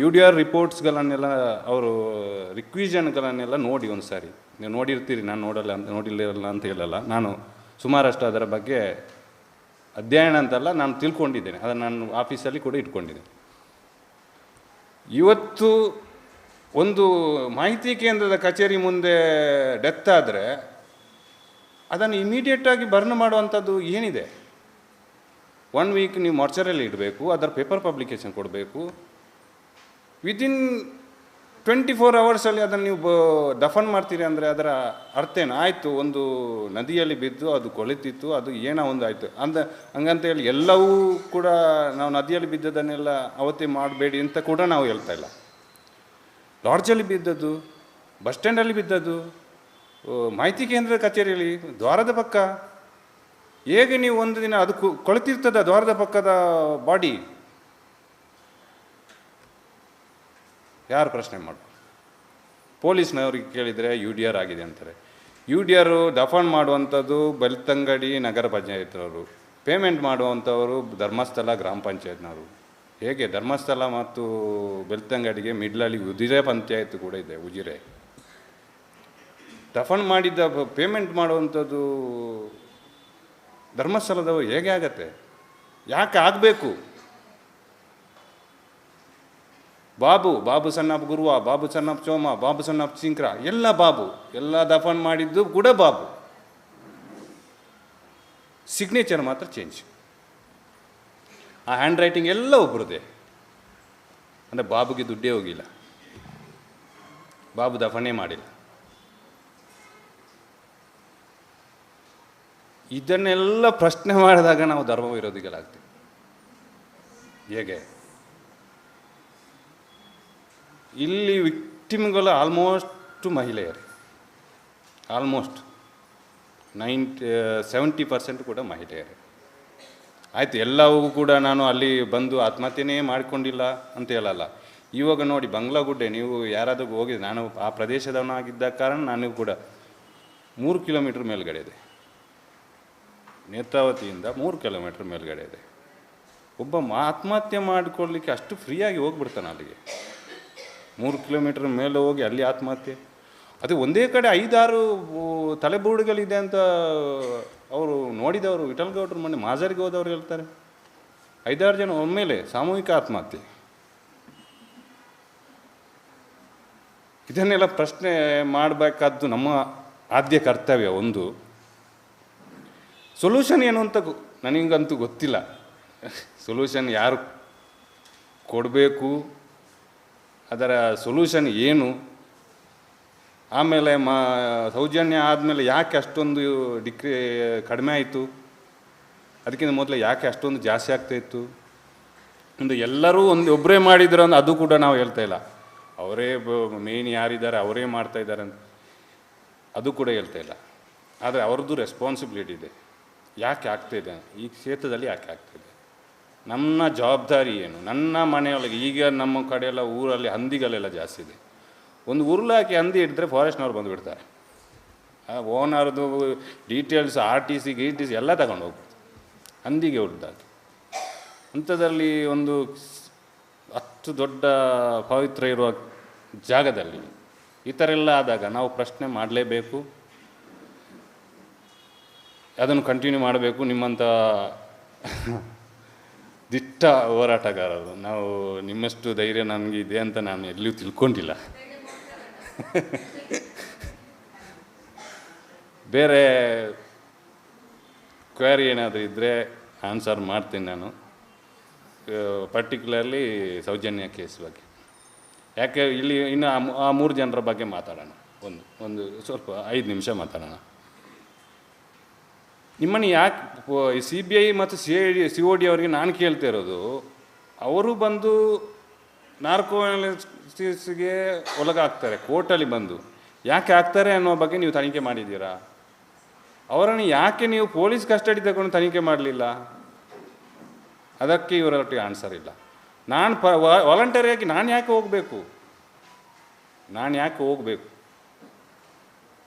ಯು ಡಿ ಆರ್ ರಿಪೋರ್ಟ್ಸ್ಗಳನ್ನೆಲ್ಲ ಅವರು ರಿಕ್ವಿಷನ್ಗಳನ್ನೆಲ್ಲ ನೋಡಿ ಒಂದು ಸಾರಿ ನೀವು ನೋಡಿರ್ತೀರಿ, ನಾನು ನೋಡಲ್ಲ ಅಂತ ನೋಡಿಲ್ಲ ಅಂತ ಹೇಳಲ್ಲ. ನಾನು ಸುಮಾರಷ್ಟು ಅದರ ಬಗ್ಗೆ ಅಧ್ಯಯನ ಅಂತಲ್ಲ ನಾನು ತಿಳ್ಕೊಂಡಿದ್ದೇನೆ. ಅದನ್ನು ನಾನು ಆಫೀಸಲ್ಲಿ ಕೂಡ ಇಟ್ಕೊಂಡಿದ್ದೇನೆ. ಇವತ್ತು ಒಂದು ಮಾಹಿತಿ ಕೇಂದ್ರದ ಕಚೇರಿ ಮುಂದೆ ಡೆತ್ ಆದರೆ ಅದನ್ನು ಇಮಿಡಿಯೇಟಾಗಿ ಬರ್ನ್ ಮಾಡುವಂಥದ್ದು ಏನಿದೆ? ಒನ್ ವೀಕ್ ನೀವು ಮಾರ್ಚರಲ್ಲಿ ಇಡಬೇಕು, ಅದರ ಪೇಪರ್ ಪಬ್ಲಿಕೇಶನ್ ಕೊಡಬೇಕು. ವಿದಿನ್ ಟ್ವೆಂಟಿ ಫೋರ್ ಅವರ್ಸಲ್ಲಿ ಅದನ್ನು ನೀವು ಬ- ದಫನ್ ಮಾಡ್ತೀರಿ ಅಂದರೆ ಅದರ ಅರ್ಥ ಆಯಿತು, ಒಂದು ನದಿಯಲ್ಲಿ ಬಿದ್ದು ಅದು ಕೊಳಿತಿತ್ತು, ಅದು ಏನೋ ಒಂದು ಆಯಿತು ಅಂದ, ಹಂಗಂತ ಹೇಳಿ ಎಲ್ಲವೂ ಕೂಡ ನಾವು ನದಿಯಲ್ಲಿ ಬಿದ್ದದನ್ನೆಲ್ಲ ಅವತ್ತೇ ಮಾಡಬೇಡಿ ಅಂತ ಕೂಡ ನಾವು ಹೇಳ್ತಾ ಇಲ್ಲ. ಲಾಡ್ಜಲ್ಲಿ ಬಿದ್ದದ್ದು, ಬಸ್ ಸ್ಟ್ಯಾಂಡಲ್ಲಿ ಬಿದ್ದದ್ದು ಮಾಹಿತಿ ಕೇಂದ್ರದ ಕಚೇರಿಯಲ್ಲಿ, ದ್ವಾರದ ಪಕ್ಕ. ಹೇಗೆ ನೀವು ಒಂದು ದಿನ ಅದು ಕೊಳೆತಿರ್ತದ ದ್ವಾರದ ಪಕ್ಕದ ಬಾಡಿ? ಯಾರು ಪ್ರಶ್ನೆ ಮಾಡು. ಪೊಲೀಸ್ನವ್ರಿಗೆ ಕೇಳಿದರೆ ಯು ಡಿ ಆರ್ ಆಗಿದೆ ಅಂತಾರೆ. ಯು ಡಿ ಆರು ದಫನ್ ಮಾಡುವಂಥದ್ದು ಬೆಳ್ತಂಗಡಿ ನಗರ ಪಂಚಾಯತ್ನವರು. ಪೇಮೆಂಟ್ ಮಾಡುವಂಥವರು ಧರ್ಮಸ್ಥಳ ಗ್ರಾಮ ಪಂಚಾಯತ್ನವರು. ಹೇಗೆ ಧರ್ಮಸ್ಥಳ ಮತ್ತು ಬೆಳ್ತಂಗಡಿಗೆ ಮಿಡ್ಲಲ್ಲಿ ಉಜಿರೆ ಪಂಚಾಯತ್ ಕೂಡ ಇದೆ, ಉಜಿರೆ. ದಫನ್ ಮಾಡಿದ್ದ ಪೇಮೆಂಟ್ ಮಾಡುವಂಥದ್ದು ಧರ್ಮಸ್ಥಳದವರು ಹೇಗೆ ಆಗತ್ತೆ? ಯಾಕೆ ಆಗಬೇಕು? ಬಾಬು ಬಾಬು ಸಣ್ಣಪ್ಪ ಗುರುವ, ಬಾಬು ಸಣ್ಣಪ್ಪ ಚೋಮ ಬಾಬು ಸಣ್ಣಪ್ಪ ಚಿಂಕ್ರ ಎಲ್ಲ ಬಾಬು. ಎಲ್ಲ ದಫನ್ ಮಾಡಿದ್ದು ಕೂಡ ಬಾಬು. ಸಿಗ್ನೇಚರ್ ಮಾತ್ರ ಚೇಂಜ್ ಆ ಹ್ಯಾಂಡ್ ರೈಟಿಂಗ್ ಎಲ್ಲ ಒಬ್ಬರದೇ ಅಂದರೆ ಬಾಬುಗೆ ದುಡ್ಡೇ ಹೋಗಿಲ್ಲ. ಬಾಬು ದಫನೇ ಮಾಡಿಲ್ಲ. ಇದನ್ನೆಲ್ಲ ಪ್ರಶ್ನೆ ಮಾಡಿದಾಗ ನಾವು ಧರ್ಮ ವಿರೋಧಿಗಳಾಗ್ತೀವಿ. ಹೇಗೆ? ಇಲ್ಲಿ ವಿಕ್ಟಿಮ್ಗಳು ಆಲ್ಮೋಸ್ಟ್ ಮಹಿಳೆಯರು. ಆಲ್ಮೋಸ್ಟ್ ನೈಂಟಿ ಸೆವೆಂಟಿ ಪರ್ಸೆಂಟ್ ಕೂಡ ಮಹಿಳೆಯರೇ. ಆಯಿತು, ಎಲ್ಲವೂ ಕೂಡ ನಾನು ಅಲ್ಲಿ ಬಂದು ಆತ್ಮಹತ್ಯೆನೇ ಮಾಡಿಕೊಂಡಿಲ್ಲ ಅಂತ ಹೇಳಲ್ಲ. ಇವಾಗ ನೋಡಿ, ಬಂಗ್ಲಾಗುಡ್ಡೆ, ನೀವು ಯಾರಾದರೂ ಹೋಗಿದ್ರೆ ನಾನು ಆ ಪ್ರದೇಶದವನಾಗಿದ್ದ ಕಾರಣ ನಾನು ಕೂಡ ಮೂರು ಕಿಲೋಮೀಟ್ರ್ ಮೇಲ್ಗಡೆ ಇದೆ. ನೇತ್ರಾವತಿಯಿಂದ ಮೂರು ಕಿಲೋಮೀಟ್ರ್ ಮೇಲ್ಗಡೆ ಇದೆ. ಒಬ್ಬ ಆತ್ಮಹತ್ಯೆ ಮಾಡಿಕೊಳ್ಳಿಕ್ಕೆ ಅಷ್ಟು ಫ್ರೀಯಾಗಿ ಹೋಗ್ಬಿಡ್ತಾನೆ ಅಲ್ಲಿಗೆ. ಮೂರು ಕಿಲೋಮೀಟ್ರ್ ಮೇಲೆ ಹೋಗಿ ಅಲ್ಲಿ ಆತ್ಮಹತ್ಯೆ. ಅದು ಒಂದೇ ಕಡೆ ಐದಾರು ತಲೆಬೂಡುಗಳಿದೆ ಅಂತ ಅವರು ನೋಡಿದವರು, ವಿಠಲ್ ಗೌಡ್ರು ಮನೆ ಮಾಜರಿಗೆ ಹೋದವ್ರು ಹೇಳ್ತಾರೆ. ಐದಾರು ಜನ ಒಮ್ಮೆಲೆ ಸಾಮೂಹಿಕ ಆತ್ಮಹತ್ಯೆ. ಇದನ್ನೆಲ್ಲ ಪ್ರಶ್ನೆ ಮಾಡಬೇಕಾದ್ದು ನಮ್ಮ ಆದ್ಯ ಕರ್ತವ್ಯ ಒಂದು. ಸೊಲ್ಯೂಷನ್ ಏನು ಅಂತ ನನಗಂತೂ ಗೊತ್ತಿಲ್ಲ. ಸೊಲ್ಯೂಷನ್ ಯಾರು ಕೊಡಬೇಕು? ಅದರ ಸೊಲ್ಯೂಷನ್ ಏನು? ಆಮೇಲೆ ಮಾ, ಸೌಜನ್ಯ ಆದಮೇಲೆ ಯಾಕೆ ಅಷ್ಟೊಂದು ಡಿಕ್ರಿ ಕಡಿಮೆ ಆಯಿತು? ಅದಕ್ಕಿಂತ ಮೊದಲು ಯಾಕೆ ಅಷ್ಟೊಂದು ಜಾಸ್ತಿ ಆಗ್ತಾಯಿತ್ತು ಒಂದು ಎಲ್ಲರೂ ಒಂದು ಒಬ್ಬರೇ ಮಾಡಿದ್ರು ಅಂದ್ರೆ ಅದು ಕೂಡ ನಾವು ಹೇಳ್ತಾ ಇಲ್ಲ. ಅವರೇ ಮೇನ್ ಯಾರಿದ್ದಾರೆ, ಅವರೇ ಮಾಡ್ತಾ ಇದ್ದಾರೆ ಅಂತ. ಅದು ಕೂಡ ಹೇಳ್ತಾ ಇಲ್ಲ. ಆದರೆ ಅವ್ರದ್ದು ರೆಸ್ಪಾನ್ಸಿಬಿಲಿಟಿ ಇದೆ. ಯಾಕೆ ಆಗ್ತಿದೆ ಈ ಕ್ಷೇತ್ರದಲ್ಲಿ ಯಾಕೆ ಆಗ್ತಾಯಿದೆ ನಮ್ಮ ಜವಾಬ್ದಾರಿ ಏನು? ನನ್ನ ಮನೆಯೊಳಗೆ ಈಗ ನಮ್ಮ ಕಡೆಯೆಲ್ಲ ಊರಲ್ಲಿ ಹಂದಿಗಳೆಲ್ಲ ಜಾಸ್ತಿ ಇದೆ. ಒಂದು ಉರುಳಾಕಿ ಹಂದಿ ಇಟ್ಟಿದ್ರೆ ಫಾರೆಸ್ಟ್ನವ್ರು ಬಂದುಬಿಡ್ತಾರೆ. ಓನರ್ದು ಡೀಟೇಲ್ಸ್, ಆರ್ ಟಿ ಸಿ, ಗಿ ಟಿ ಸಿ ಎಲ್ಲ ತಗೊಂಡು ಹೋಗ್ಬೋದು. ಹಂದಿಗೆ ಹೊಡೆದಾಕಿ ಅಂಥದ್ರಲ್ಲಿ ಒಂದು ಅಷ್ಟು ದೊಡ್ಡ ಪವಿತ್ರ ಇರುವ ಜಾಗದಲ್ಲಿ ಈ ಥರ ಎಲ್ಲ ಆದಾಗ ನಾವು ಪ್ರಶ್ನೆ ಮಾಡಲೇಬೇಕು. ಅದನ್ನು ಕಂಟಿನ್ಯೂ ಮಾಡಬೇಕು. ನಿಮ್ಮಂಥ ದಿಟ್ಟ ಹೋರಾಟಗಾರರು. ನಾವು ನಿಮ್ಮಷ್ಟು ಧೈರ್ಯ ನನಗೆ ಇದೆ ಅಂತ ನಾನು ಎಲ್ಲಿಯೂ ತಿಳ್ಕೊಂಡಿಲ್ಲ. ಬೇರೆ ಕ್ವೇರಿ ಏನಾದರೂ ಇದ್ದರೆ ಆನ್ಸರ್ ಮಾಡ್ತೀನಿ ನಾನು. ಪರ್ಟಿಕ್ಯುಲರ್ಲಿ ಸೌಜನ್ಯ ಕೇಸ್ ಬಗ್ಗೆ. ಯಾಕೆ ಇಲ್ಲಿ ಇನ್ನು ಆ ಮೂರು ಜನರ ಬಗ್ಗೆ ಮಾತಾಡೋಣ. ಒಂದು ಒಂದು ಸ್ವಲ್ಪ ಐದು ನಿಮಿಷ ಮಾತಾಡೋಣ. ನಿಮ್ಮನ್ನು ಯಾಕೆ ಸಿ ಬಿ ಐ ಮತ್ತು C I D C O D ಅವರಿಗೆ ನಾನು ಕೇಳ್ತಾ ಇರೋದು, ಅವರು ಬಂದು ನಾರ್ಕೋ ಅನಾಲಿಸಿಸ್ಗೆ ಒಳಗಾಗ್ತಾರೆ, ಕೋರ್ಟಲ್ಲಿ ಬಂದು. ಯಾಕೆ ಆಗ್ತಾರೆ ಅನ್ನೋ ಬಗ್ಗೆ ನೀವು ತನಿಖೆ ಮಾಡಿದ್ದೀರಾ? ಅವರನ್ನು ಯಾಕೆ ನೀವು ಪೊಲೀಸ್ ಕಸ್ಟಡಿ ತಗೊಂಡು ತನಿಖೆ ಮಾಡಲಿಲ್ಲ? ಅದಕ್ಕೆ ಇವರೊಟ್ಟಿಗೆ ಆನ್ಸರ್ ಇಲ್ಲ. ನಾನು ಪ ವಾಲಂಟರಿಯಾಗಿ ನಾನು ಯಾಕೆ ಹೋಗಬೇಕು? ನಾನು ಯಾಕೆ ಹೋಗಬೇಕು?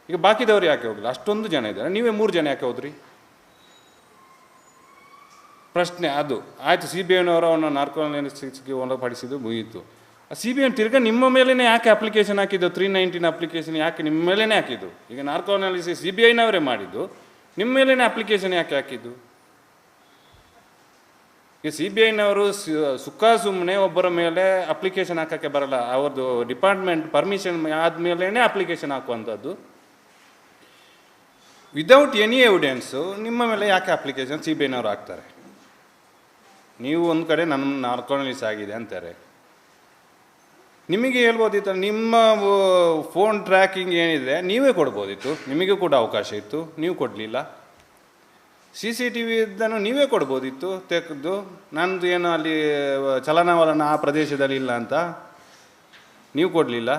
ಈಗ ಬಾಕಿದವರು ಯಾಕೆ ಹೋಗಲಿಲ್ಲ ಅಷ್ಟೊಂದು ಜನ ಇದ್ದಾರೆ. ನೀವೇ ಮೂರು ಜನ ಯಾಕೆ ಹೋದ್ರಿ? ಪ್ರಶ್ನೆ ಅದು. ಆಯಿತು ಸಿ ಬಿ ಐನವರು ಅವನ ನಾರ್ಕೋಲಿಸ್ಗೆ ಒಳಪಡಿಸಿದ್ದು ಮುಗೀತು. ಸಿ ಬಿ ಐ ತಿರ್ಗಾ ನಿಮ್ಮ ಮೇಲೇ ಯಾಕೆ ಅಪ್ಲಿಕೇಶನ್ ಹಾಕಿದ್ದು? ತ್ರೀ ನೈನ್ಟೀನ್ ಅಪ್ಲಿಕೇಶನ್ ಯಾಕೆ ನಿಮ್ಮ ಮೇಲೇ ಹಾಕಿದ್ದು? ಈಗ ನಾರ್ಕೋ ಅನಾಲಿಸಿಸ್ ಸಿ ಬಿ ಐನವರೇ ಮಾಡಿದ್ದು. ನಿಮ್ಮ ಮೇಲೇ ಅಪ್ಲಿಕೇಶನ್ ಯಾಕೆ ಹಾಕಿದ್ದು? ಈಗ ಸಿ ಬಿ ಐನವರು ಸುಖ ಸುಮ್ಮನೆ ಒಬ್ಬರ ಮೇಲೆ ಅಪ್ಲಿಕೇಶನ್ ಹಾಕೋಕ್ಕೆ ಬರಲ್ಲ. ಅವ್ರದ್ದು ಡಿಪಾರ್ಟ್ಮೆಂಟ್ ಪರ್ಮಿಷನ್ ಆದಮೇಲೇ ಅಪ್ಲಿಕೇಶನ್ ಹಾಕುವಂಥದ್ದು. ವಿದೌಟ್ ಎನಿ ಎವಿಡೆನ್ಸು ನಿಮ್ಮ ಮೇಲೆ ಯಾಕೆ ಅಪ್ಲಿಕೇಶನ್ ಸಿ ಬಿ ಐನವರು ಹಾಕ್ತಾರೆ? ನೀವು ಒಂದು ಕಡೆ ನನ್ನ ನಾರ್ಕೋನಲಿಸ್ ಆಗಿದೆ ಅಂತಾರೆ. ನಿಮಗೆ ಹೇಳ್ಬೋದಿತ್ತು, ನಿಮ್ಮ ಫೋನ್ ಟ್ರ್ಯಾಕಿಂಗ್ ಏನಿದೆ, ನೀವೇ ಕೊಡ್ಬೋದಿತ್ತು. ನಿಮಗೂ ಕೂಡ ಅವಕಾಶ ಇತ್ತು, ನೀವು ಕೊಡಲಿಲ್ಲ. ಸಿ ಸಿ ಟಿ ವಿ ಇದನ್ನು ನೀವೇ ಕೊಡ್ಬೋದಿತ್ತು, ತೆಗೆದು, ನಂದು ಏನು ಅಲ್ಲಿ ಚಲನವಲನ ಆ ಪ್ರದೇಶದಲ್ಲಿ ಇಲ್ಲ ಅಂತ ನೀವು ಕೊಡಲಿಲ್ಲ.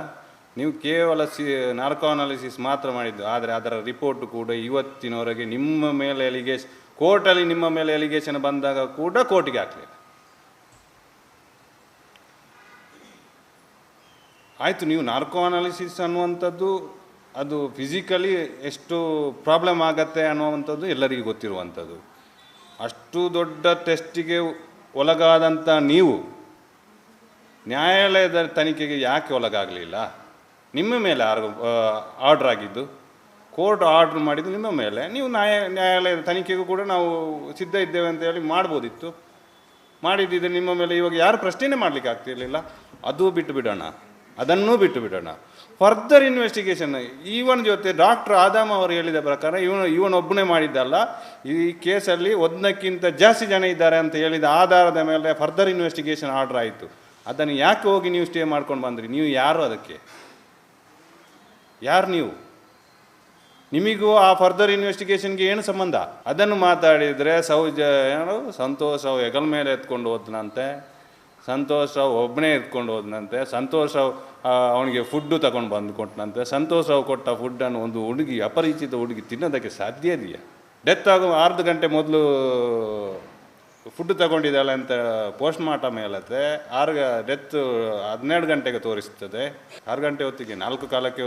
ನೀವು ಕೇವಲ ಸಿ, ನಾರ್ಕೋ ಅನಾಲಿಸಿಸ್ ಮಾತ್ರ ಮಾಡಿದ್ದು. ಆದರೆ ಅದರ ರಿಪೋರ್ಟ್ ಕೂಡ ಇವತ್ತಿನವರೆಗೆ ನಿಮ್ಮ ಮೇಲೆ ಎಲಿಗೇಶ್ ಕೋರ್ಟಲ್ಲಿ ನಿಮ್ಮ ಮೇಲೆ ಎಲಿಗೇಷನ್ ಬಂದಾಗ ಕೂಡ ಕೋರ್ಟಿಗೆ ಹಾಕಲಿಲ್ಲ. ಆಯಿತು, ನೀವು ನಾರ್ಕೋ ಅನಾಲಿಸಿಸ್ ಅನ್ನುವಂಥದ್ದು, ಅದು ಫಿಸಿಕಲಿ ಎಷ್ಟು ಪ್ರಾಬ್ಲಮ್ ಆಗತ್ತೆ ಅನ್ನುವಂಥದ್ದು ಎಲ್ಲರಿಗೂ ಗೊತ್ತಿರುವಂಥದ್ದು. ಅಷ್ಟು ದೊಡ್ಡ ಟೆಸ್ಟಿಗೆ ಒಳಗಾದಂಥ ನೀವು ನ್ಯಾಯಾಲಯದ ತನಿಖೆಗೆ ಯಾಕೆ ಒಳಗಾಗಲಿಲ್ಲ? ನಿಮ್ಮ ಮೇಲೆ ಆರ್ಡ್ರ್ ಆಗಿದ್ದು, ಕೋರ್ಟ್ ಆರ್ಡ್ರ್ ಮಾಡಿದ್ದು ನಿಮ್ಮ ಮೇಲೆ. ನೀವು ನ್ಯಾಯ, ನ್ಯಾಯಾಲಯದ ತನಿಖೆಗೂ ಕೂಡ ನಾವು ಸಿದ್ಧ ಇದ್ದೇವೆ ಅಂತ ಹೇಳಿ ಮಾಡ್ಬೋದಿತ್ತು. ಮಾಡಿದ್ದಿದ್ರೆ ನಿಮ್ಮ ಮೇಲೆ ಇವಾಗ ಯಾರು ಪ್ರಶ್ನೆನೇ ಮಾಡಲಿಕ್ಕೆ ಆಗ್ತಿರಲಿಲ್ಲ. ಅದು ಬಿಟ್ಟು ಬಿಡೋಣ. ಅದನ್ನೂ ಬಿಟ್ಟು ಬಿಡೋಣ. ಫರ್ದರ್ ಇನ್ವೆಸ್ಟಿಗೇಷನ್ ಈವನ್ ಜೊತೆ ಡಾಕ್ಟರ್ ಆದಾಮ್ ಅವರು ಹೇಳಿದ ಪ್ರಕಾರ ಇವನು ಇವನೊಬ್ಬನೇ ಮಾಡಿದ್ದಲ್ಲ. ಈ ಕೇಸಲ್ಲಿ ಒಂದಕ್ಕಿಂತ ಜಾಸ್ತಿ ಜನ ಇದ್ದಾರೆ ಅಂತ ಹೇಳಿದ ಆಧಾರದ ಮೇಲೆ ಫರ್ದರ್ ಇನ್ವೆಸ್ಟಿಗೇಷನ್ ಆರ್ಡರ್ ಆಯಿತು. ಅದನ್ನು ಯಾಕೆ ಹೋಗಿ ನೀವು ಸ್ಟೇ ಮಾಡ್ಕೊಂಡು ಬಂದ್ರಿ? ನೀವು ಯಾರು ಅದಕ್ಕೆ? ಯಾರು ನೀವು? ನಿಮಗೂ ಆ ಫರ್ದರ್ ಇನ್ವೆಸ್ಟಿಗೇಷನ್ಗೆ ಏನು ಸಂಬಂಧ? ಅದನ್ನು ಮಾತಾಡಿದರೆ ಸೌಜ ಏನು ಸಂತೋಷ ಹೆಗಲ ಮೇಲೆ ಎತ್ಕೊಂಡು ಹೋದ್ನಂತೆ. ಸಂತೋಷ್ ಒಬ್ಬನೇ ಎತ್ಕೊಂಡು ಹೋದನಂತೆ, ಸಂತೋಷ ಅವನಿಗೆ ಫುಡ್ಡು ತಗೊಂಡು ಬಂದು ಕೊಟ್ಟನಂತೆ ಸಂತೋಷ ಕೊಟ್ಟ ಫುಡ್ಡನ್ನು ಒಂದು ಹುಡುಗಿ, ಅಪರಿಚಿತ ಹುಡುಗಿ ತಿನ್ನೋದಕ್ಕೆ ಸಾಧ್ಯ ಇದೆಯಾ? ಡೆತ್ ಆಗೋ ಅರ್ಧ ಗಂಟೆ ಮೊದಲು ಫುಡ್ ತಗೊಂಡಿದ್ದಾಳೆ ಅಂತ ಪೋಸ್ಟ್ ಮಾರ್ಟಮ್ ಹೇಳುತ್ತೆ ಆರು ಡೆತ್ ಹನ್ನೆರಡು ಗಂಟೆಗೆ ತೋರಿಸ್ತದೆ. ಆರು ಗಂಟೆ ಹೊತ್ತಿಗೆ, ನಾಲ್ಕು ಕಾಲಕ್ಕೆ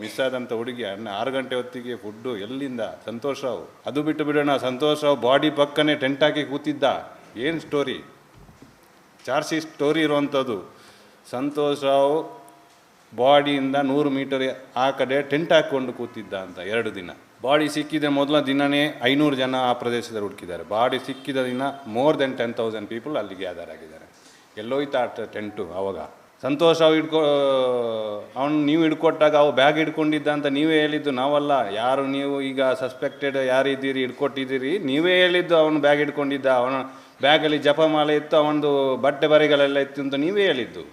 ಮಿಸ್ ಆದಂಥ ಹುಡುಗಿ, ಅನ್ನ ಆರು ಗಂಟೆ ಹೊತ್ತಿಗೆ ಫುಡ್ಡು ಎಲ್ಲಿಂದ? ಸಂತೋಷ್ ಅದು ಬಿಟ್ಟು ಬಿಡೋಣ ಸಂತೋಷ ಬಾಡಿ ಪಕ್ಕನೆ ಟೆಂಟ್ ಹಾಕಿ ಕೂತಿದ್ದ. ಏನು ಸ್ಟೋರಿ ಚಾರ್ಜ್ ಸ್ಟೋರಿ ಇರುವಂಥದ್ದು. ಸಂತೋಷ್ ರಾವ್ ಬಾಡಿಯಿಂದ ನೂರು ಮೀಟರ್ ಆ ಕಡೆ ಟೆಂಟ್ ಹಾಕ್ಕೊಂಡು ಕೂತಿದ್ದ ಅಂತ ಎರಡು ದಿನ. ಬಾಡಿ ಸಿಕ್ಕಿದ ಮೊದಲ ದಿನವೇ ಐನೂರು ಜನ ಆ ಪ್ರದೇಶದಲ್ಲಿ ಹುಡುಕಿದ್ದಾರೆ. ಬಾಡಿ ಸಿಕ್ಕಿದ ದಿನ more than ten thousand people ಅಲ್ಲಿ ಗ್ಯಾದರ್ ಆಗಿದ್ದಾರೆ. ಎಲ್ಲೋಯ್ತು ಆ ಟೆಂಟು ಆವಾಗ ಸಂತೋಷ್ ಅವು ಹಿಡ್ಕೊ, ಅವನು ನೀವು ಹಿಡ್ಕೊಟ್ಟಾಗ ಅವು ಬ್ಯಾಗ್ ಹಿಡ್ಕೊಂಡಿದ್ದ ಅಂತ ನೀವೇ ಹೇಳಿದ್ದು, ನಾವಲ್ಲ. ಯಾರು ನೀವು ಈಗ ಸಸ್ಪೆಕ್ಟೆಡ್ ಯಾರಿದ್ದೀರಿ, ಹಿಡ್ಕೊಟ್ಟಿದ್ದೀರಿ, ನೀವೇ ಹೇಳಿದ್ದು ಅವನು ಬ್ಯಾಗ್ ಹಿಡ್ಕೊಂಡಿದ್ದ. ಅವನ ಬ್ಯಾಗಲ್ಲಿ ಜಪಮಾಲೆ ಇತ್ತು ಅವನದು ಬಟ್ಟೆ ಬರೆಗಳೆಲ್ಲ ಇತ್ತು ಅಂತ ನೀವೇ ಹೇಳಿದ್ದು.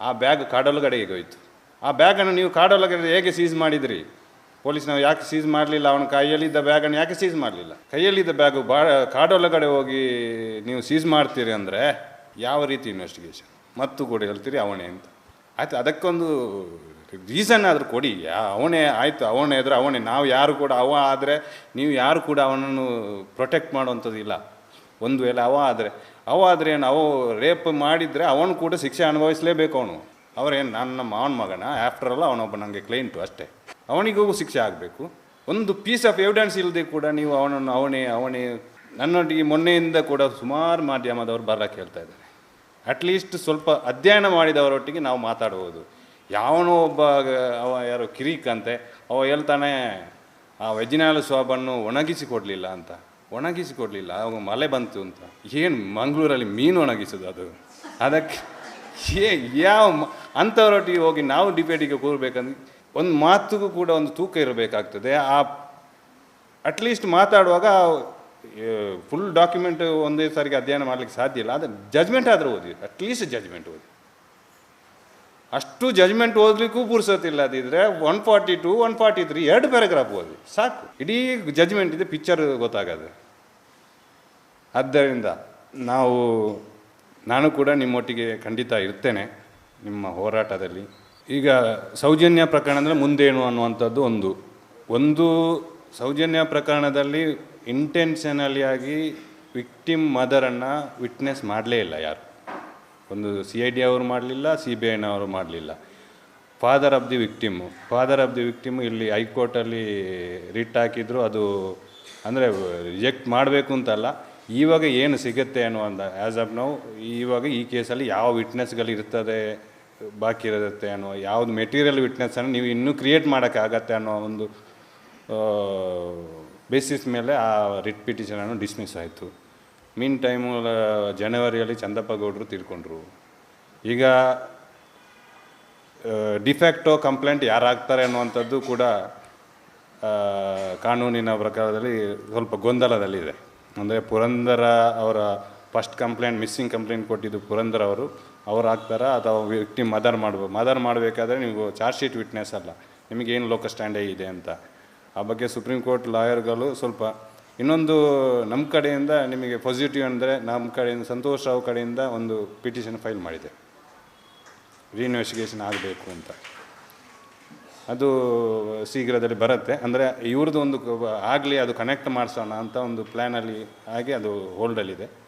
ಆ ಬ್ಯಾಗ್ ಕಾಡೊಳಗಡೆಗೆ ಹೋಯಿತು. ಆ ಬ್ಯಾಗನ್ನು ನೀವು ಕಾಡೊಳಗಡೆ ಹೇಗೆ ಸೀಸ್ ಮಾಡಿದ್ರಿ? ಪೊಲೀಸ್ನವ್ರು ಯಾಕೆ ಸೀಸ್ ಮಾಡಲಿಲ್ಲ? ಅವನ ಕೈಯಲ್ಲಿದ್ದ ಬ್ಯಾಗನ್ನು ಯಾಕೆ ಸೀಸ್ ಮಾಡಲಿಲ್ಲ? ಕೈಯಲ್ಲಿದ್ದ ಬ್ಯಾಗು ಬಾ ಕಾಡೊಳಗಡೆ ಹೋಗಿ ನೀವು ಸೀಸ್ ಮಾಡ್ತೀರಿ ಅಂದರೆ ಯಾವ ರೀತಿ ಇನ್ವೆಸ್ಟಿಗೇಷನ್ ಮತ್ತು ಕೂಡ ಹೇಳ್ತೀರಿ ಅವನೇ ಅಂತ. ಆಯಿತು, ಅದಕ್ಕೊಂದು ರೀಸನ್ ಆದರೂ ಕೊಡಿ. ಅವನೇ ಆಯಿತು, ಅವನೇ ಇದ್ರೆ ಅವನೇ. ನಾವು ಯಾರು ಕೂಡ ಅವ ಆದರೆ ನೀವು ಯಾರು ಕೂಡ ಅವನನ್ನು ಪ್ರೊಟೆಕ್ಟ್ ಮಾಡುವಂಥದ್ದು ಇಲ್ಲ. ಒಂದು ವೇಳೆ ಅವ ಆದರೆ ಅವ ಆದರೆ ಏನು, ಅವು ರೇಪ್ ಮಾಡಿದರೆ ಅವನು ಕೂಡ ಶಿಕ್ಷೆ ಅನುಭವಿಸಲೇಬೇಕು ಅವನು. ಅವರೇನು ನನ್ನ ಮಾವನ ಮಗನ? ಆಫ್ಟರ್ ಆಲ್ ಅವನೊಬ್ಬ ನನಗೆ ಕ್ಲೈಂಟು ಅಷ್ಟೇ. ಅವನಿಗೂ ಶಿಕ್ಷೆ ಆಗಬೇಕು. ಒಂದು ಪೀಸ್ ಆಫ್ ಎವಿಡೆನ್ಸ್ ಇಲ್ಲದೆ ಕೂಡ ನೀವು ಅವನನ್ನು, ಅವನೇ ಅವನೇ, ನನ್ನೊಟ್ಟಿಗೆ ಮೊನ್ನೆಯಿಂದ ಕೂಡ ಸುಮಾರು ಮಾಧ್ಯಮದವರು ಬರಕ್ಕೆ ಹೇಳ್ತಾ ಇದ್ದಾರೆ. ಅಟ್ಲೀಸ್ಟ್ ಸ್ವಲ್ಪ ಅಧ್ಯಯನ ಮಾಡಿದವರೊಟ್ಟಿಗೆ ನಾವು ಮಾತಾಡ್ಬೋದು. ಯಾವನೋ ಒಬ್ಬ, ಅವ ಯಾರು ಕಿರಿಕ್ ಅಂತೆ ಅವ ಹೇಳ್ತಾನೆ, ಆ ವೆಜಿನಾಲ್ ಸ್ವಾಬನ್ನು ಒಣಗಿಸಿ ಕೊಡಲಿಲ್ಲ ಅಂತ. ಒಣಗಿಸಿ ಕೊಡಲಿಲ್ಲ ಅವಾಗ ಮಳೆ ಬಂತು ಅಂತ. ಏನು ಮಂಗಳೂರಲ್ಲಿ ಮೀನು ಒಣಗಿಸೋದು ಅದು? ಅದಕ್ಕೆ ಏ, ಯಾವ ಅಂಥವರೊಟ್ಟಿಗೆ ಹೋಗಿ ನಾವು ಡಿಬೇಟಿಗೆ ಕೂರಬೇಕಂದ್ರೆ ಒಂದು ಮಾತುಗೂ ಕೂಡ ಒಂದು ತೂಕ ಇರಬೇಕಾಗ್ತದೆ. ಆ ಅಟ್ಲೀಸ್ಟ್ ಮಾತಾಡುವಾಗ ಫುಲ್ ಡಾಕ್ಯುಮೆಂಟ್ ಒಂದೇ ಸಾರಿಗೆ ಅಧ್ಯಯನ ಮಾಡಲಿಕ್ಕೆ ಸಾಧ್ಯ ಇಲ್ಲ. ಆದರೆ ಜಜ್ಮೆಂಟ್ ಆದರೂ ಓದಿ ಅಟ್ಲೀಸ್ಟ್ ಜಜ್ಮೆಂಟ್ ಓದಿ ಅಷ್ಟು ಜಜ್ಮೆಂಟ್ ಓದಲಿಕ್ಕೂ ಪುರ್ಸೋತಿಲ್ಲ ಅದಿದ್ರೆ one forty two one forty three ಎರಡು ಪ್ಯಾರಾಗ್ರಾಫ್ ಓದಿ, ಸಾಕು. ಇಡೀ ಜಜ್ಮೆಂಟ್ ಇದೆ ಪಿಕ್ಚರ್ ಗೊತ್ತಾಗದೆ. ಆದ್ದರಿಂದ ನಾವು, ನಾನು ಕೂಡ ನಿಮ್ಮೊಟ್ಟಿಗೆ ಖಂಡಿತ ಇರ್ತೇನೆ, ನಿಮ್ಮ ಹೋರಾಟದಲ್ಲಿ. ಈಗ ಸೌಜನ್ಯ ಪ್ರಕರಣ ಅಂದರೆ ಮುಂದೇನು ಅನ್ನುವಂಥದ್ದು ಒಂದು. ಒಂದು ಸೌಜನ್ಯ ಪ್ರಕರಣದಲ್ಲಿ ಇಂಟೆನ್ಷನಲಿ ಆಗಿ ವಿಕ್ಟಿಮ್ ಮದರನ್ನು ವಿಟ್ನೆಸ್ ಮಾಡಲೇ ಇಲ್ಲ ಯಾರು. ಒಂದು ಸಿ ಐ ಡಿ ಅವರು ಮಾಡಲಿಲ್ಲ ಸಿ ಬಿ ಐನವರು ಮಾಡಲಿಲ್ಲ. Father of the victim father of the victim ಇಲ್ಲಿ ಹೈಕೋರ್ಟಲ್ಲಿ ರಿಟ್ ಹಾಕಿದ್ರು, ಅದು ಅಂದರೆ ರಿಜೆಕ್ಟ್ ಮಾಡಬೇಕು ಅಂತಲ್ಲ. ಇವಾಗ ಏನು ಸಿಗುತ್ತೆ ಅನ್ನುವಂಥ ಆ್ಯಸ್ ಆಫ್ ನೌ ಇವಾಗ ಈ ಕೇಸಲ್ಲಿ ಯಾವ ವಿಟ್ನೆಸ್ಗಳು ಇರ್ತದೆ, ಬಾಕಿ ಇರುತ್ತೆ ಅನ್ನೋ ಯಾವ್ದು ಮೆಟೀರಿಯಲ್ ವಿಟ್ನೆಸ್ಸನ್ನು ನೀವು ಇನ್ನೂ ಕ್ರಿಯೇಟ್ ಮಾಡೋಕ್ಕಾಗತ್ತೆ ಅನ್ನೋ ಒಂದು ಬೇಸಿಸ್ ಮೇಲೆ ಆ ರಿಟ್ ಪಿಟಿಷನನ್ನು ಡಿಸ್ಮಿಸ್ ಆಯಿತು. ಮೀನ್ ಟೈಮು ಜನವರಿಯಲ್ಲಿ ಚಂದಪ್ಪ ಗೌಡರು ತೀರ್ಕೊಂಡ್ರು. ಈಗ ಡಿಫ್ಯಾಕ್ಟೋ ಕಂಪ್ಲೇಂಟ್ ಯಾರಾಗ್ತಾರೆ ಅನ್ನುವಂಥದ್ದು ಕೂಡ ಕಾನೂನಿನ ಪ್ರಕಾರದಲ್ಲಿ ಸ್ವಲ್ಪ ಗೊಂದಲದಲ್ಲಿದೆ. ಅಂದರೆ ಪುರಂದರ ಅವರ ಫಸ್ಟ್ ಕಂಪ್ಲೇಂಟ್ ಮಿಸ್ಸಿಂಗ್ ಕಂಪ್ಲೇಂಟ್ ಕೊಟ್ಟಿದ್ದು ಪುರಂದರ ಅವರು ಅವ್ರು ಹಾಕ್ತಾರಾ ಅಥವಾ ವ್ಯಕ್ತಿ ಮದರ್ ಮಾಡ್ಬೋದು ಮದರ್ ಮಾಡಬೇಕಾದ್ರೆ ನೀವು ಚಾರ್ಜ್ ಶೀಟ್ ವಿಟ್ನೆಸ್ ಅಲ್ಲ. ನಿಮಗೇನು ಲೋಕ ಸ್ಟ್ಯಾಂಡೇ ಇದೆ ಅಂತ. ಆ ಬಗ್ಗೆ ಸುಪ್ರೀಂ ಕೋರ್ಟ್ ಲಾಯರ್ಗಳು ಸ್ವಲ್ಪ ಇನ್ನೊಂದು ನಮ್ಮ ಕಡೆಯಿಂದ ನಿಮಗೆ ಪಾಸಿಟಿವ್ ಅಂದರೆ ನಮ್ಮ ಕಡೆಯಿಂದ, ಸಂತೋಷ್ ರಾವ್ ಕಡೆಯಿಂದ ಒಂದು ಪಿಟಿಷನ್ ಫೈಲ್ ಮಾಡಿದೆ. ರೀಇನ್ವೆಸ್ಟಿಗೇಷನ್ ಆಗಬೇಕು ಅಂತ. ಅದು ಶೀಘ್ರದಲ್ಲಿ ಬರುತ್ತೆ. ಅಂದರೆ ಇವ್ರದ್ದು ಒಂದು ಆಗಲಿ ಅದು ಕನೆಕ್ಟ್ ಮಾಡಿಸೋಣ ಅಂತ ಒಂದು ಪ್ಲ್ಯಾನಲ್ಲಿ ಆಗಿ ಅದು ಹೋಲ್ಡಲ್ಲಿದೆ